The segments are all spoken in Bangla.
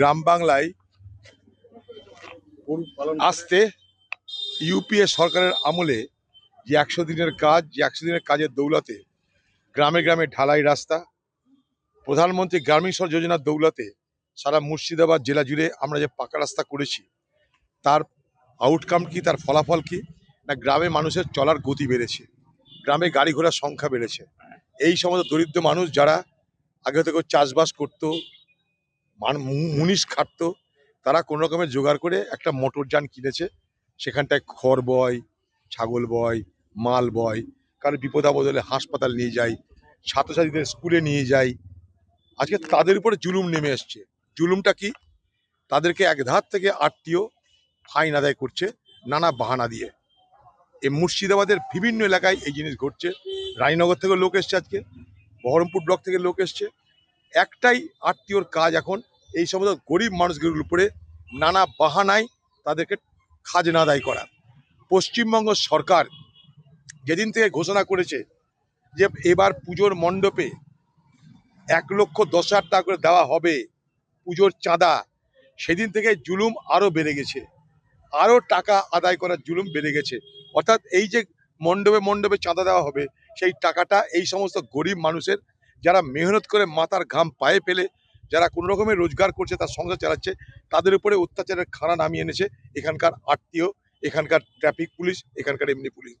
গ্রাম বাংলায় আসতে ইউপিএ সরকারের আমলে যে একশো দিনের কাজ, যে একশো দিনের কাজের দৌলতে গ্রামে গ্রামে ঢালাই রাস্তা, প্রধানমন্ত্রী গ্রামীণ সড়ক যোজনার দৌলতে সারা মুর্শিদাবাদ জেলা জুড়ে আমরা যে পাকা রাস্তা করেছি, তার আউটকাম কি, তার ফলাফল কি, না গ্রামে মানুষের চলার গতি বেড়েছে, গ্রামে গাড়ি ঘোড়ার সংখ্যা বেড়েছে। এই সমস্ত দরিদ্র মানুষ যারা আগে থেকে চাষবাস করতো মান- মুনিশ খাটতো। তারা কোনো রকমের জোগাড় করে একটা মোটর যান কিনেছে। সেখানটায় খড় বয়, ছাগল বয়, মাল বয়, কারও বিপদ আপদ হলে হাসপাতাল নিয়ে যায়, ছাত্রছাত্রীদের স্কুলে নিয়ে যায়। আজকে তাদের উপরে জুলুম নেমে এসছে। জুলুমটা কি? তাদেরকে এক ধার থেকে আত্মীয় ফাইন আদায় করছে নানা বাহানা দিয়ে। এই মুর্শিদাবাদের বিভিন্ন এলাকায় এই জিনিস ঘটছে। রানীনগর থেকে লোক এসছে আজকে। বহরমপুর ব্লক থেকে লোক এসছে। একটাই আত্মীয়র কাজ এখন এই সমস্ত গরিব মানুষগুলোর উপরে নানা বাহানায় তাদেরকে খাজনা আদায় করা। পশ্চিমবঙ্গ সরকার যেদিন থেকে ঘোষণা করেছে যে এবার পুজোর মণ্ডপে এক লক্ষ দশ হাজার টাকা করে দেওয়া হবে পুজোর চাঁদা, সেদিন থেকে জুলুম আরও বেড়ে গেছে। আরও টাকা আদায় করার জুলুম বেড়ে গেছে। অর্থাৎ এই যে মণ্ডপে মণ্ডপে চাঁদা দেওয়া হবে, সেই টাকাটা এই সমস্ত গরিব মানুষের, যারা মেহনত করে মাথার ঘাম পায়ে ফেলে যারা কোনো রকমের রোজগার করছে, তার সংসার চালাচ্ছে, তাদের উপরে অত্যাচারের খাড়া নামিয়ে এনেছে এখানকার আত্মীয়, এখানকার ট্রাফিক পুলিশ, এখানকার এমনি পুলিশ।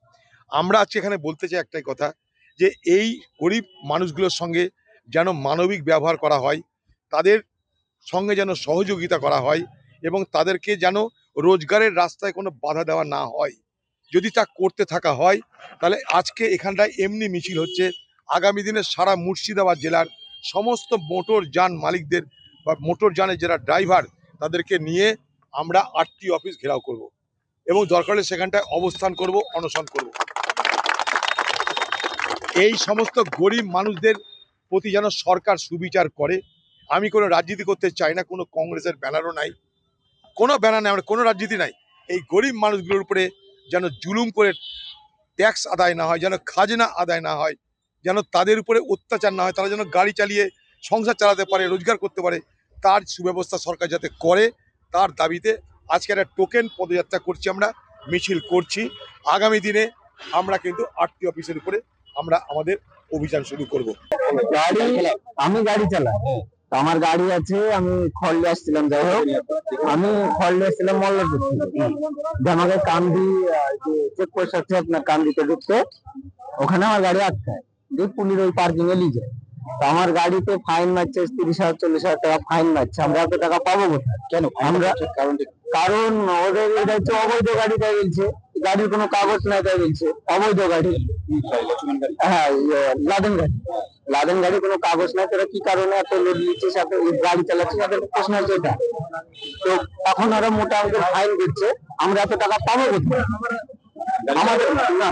আমরা আজকে এখানে বলতে চাই একটাই কথা, যে এই গরিব মানুষগুলোর সঙ্গে যেন মানবিক ব্যবহার করা হয়, তাদের সঙ্গে যেন সহযোগিতা করা হয় এবং তাদেরকে যেন রোজগারের রাস্তায় কোনো বাধা দেওয়া না হয়। যদি তা করতে থাকা হয়, তাহলে আজকে এখানটায় এমনি মিছিল হচ্ছে। আগামী দিনে সারা মুর্শিদাবাদ জেলার সমস্ত মোটর যান মালিকদের বা মোটর যানের যারা ড্রাইভার, তাদেরকে নিয়ে আমরা আরটি অফিস ঘেরাও করব এবং দরকার হলে সেখানটায় অবস্থান করব, অনশন করব। এই সমস্ত গরিব মানুষদের প্রতি যেন সরকার সুবিচার করে, আমি কোনো রাজনীতি করতে চাই না, কোনো কংগ্রেসের ব্যানারও নাই, কোনো ব্যানার নাই, আমরা কোনো রাজনীতি নাই। এই গরিব মানুষগুলোর উপরে যেন জুলুম করে ট্যাক্স আদায় না হয়, যেন খাজনা আদায় না হয় যেন তাদের উপরে অত্যাচার না হয়, তারা যেন গাড়ি চালিয়ে সংসার চালাতে পারে, রোজগার করতে পারে, তার সুব্যবস্থা সরকার যাতে করে, তার দাবিতে আজকে একটা টোকেন পদযাত্রা করছি আমরা, মিছিল করছি। আগামী দিনে আমরা কিন্তু আরটি অফিসের উপরে আমরা আমাদের অভিযান শুরু করব। গাড়ি, আমি গাড়ি চালাই। আমার গাড়ি আছে, আমি খড়লে আসছিলাম, যাই হোক। আমি খড়লে আসছিলাম মল্লারপুর যে আমাকে চেক পোস্ট আছে আপনার কান্দিতে ঢুকতে, ওখানে আমার গাড়ি আটকায়। দিয়ে পুলিশ ওই পার্কিং এ নিয়ে যায়। তো আমার গাড়িতে ফাইন মারছে তিরিশ হাজার চল্লিশ হাজার টাকা ফাইন মারছে। আমরা এত টাকা পাবো কোথায়? কেন? আমরা কারণ কারণ ওদের এটা হচ্ছে অবৈধ গাড়ি তাই বলছে। গাড়ির কোনো কাগজ নাই তাই বলছে। অবৈধ গাড়ি। হ্যাঁ ইয়ে, লাদেন গাড়ি। লাদেন গাড়ি কোনো কাগজ নাই তোরা কি কারণে এত লোড নিচ্ছিস এত গাড়ি চালাচ্ছিস তাদের প্রশ্ন হচ্ছে এটা। তো তখন ওরা মোটা অঙ্কের ফাইন দিচ্ছে আমরা এত টাকা পাবো কোথায়? আমাদের না।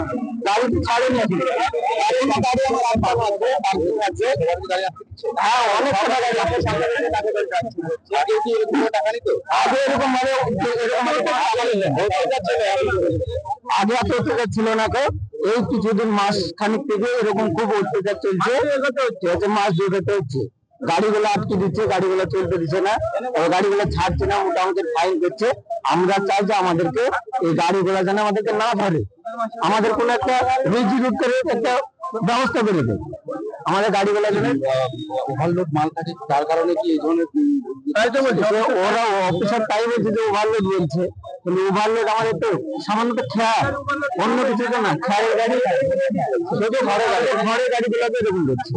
হ্যাঁ অনেক। আগে এরকম? আগে এত অত্যাচার ছিল না তো এই কিছুদিন মাস খানিক থেকে এরকম খুব অত্যাচার চলছে মাস দুটোতে হচ্ছে গাড়িগুলো আটকে দিচ্ছে গাড়িগুলো চলতে দিচ্ছে না। গাড়িগুলো ছাড়ছে না মোটামুটি ফাইন করছে। আমরা চাই যে আমাদেরকে এই গাড়িগুলো যেন আমাদেরকে না ধরে। আমাদের কোনো একটা রুজি রুট করে একটা ব্যবস্থা করে দেয়। আমাদের গাড়িগুলো যেন ওভারলোড মাল থাকে তার কারণে কি এই ধরনের ওরা অফিসার তাই বলছে যে ওভারলোড বলছে ওভারলোড আমাদের তো সামান্য তো খেয়াল অন্য কিছু না খেয়ালের গাড়ি। শুধু ঘরে গাড়ি ঘরে গাড়িগুলোকে এরকম করছে।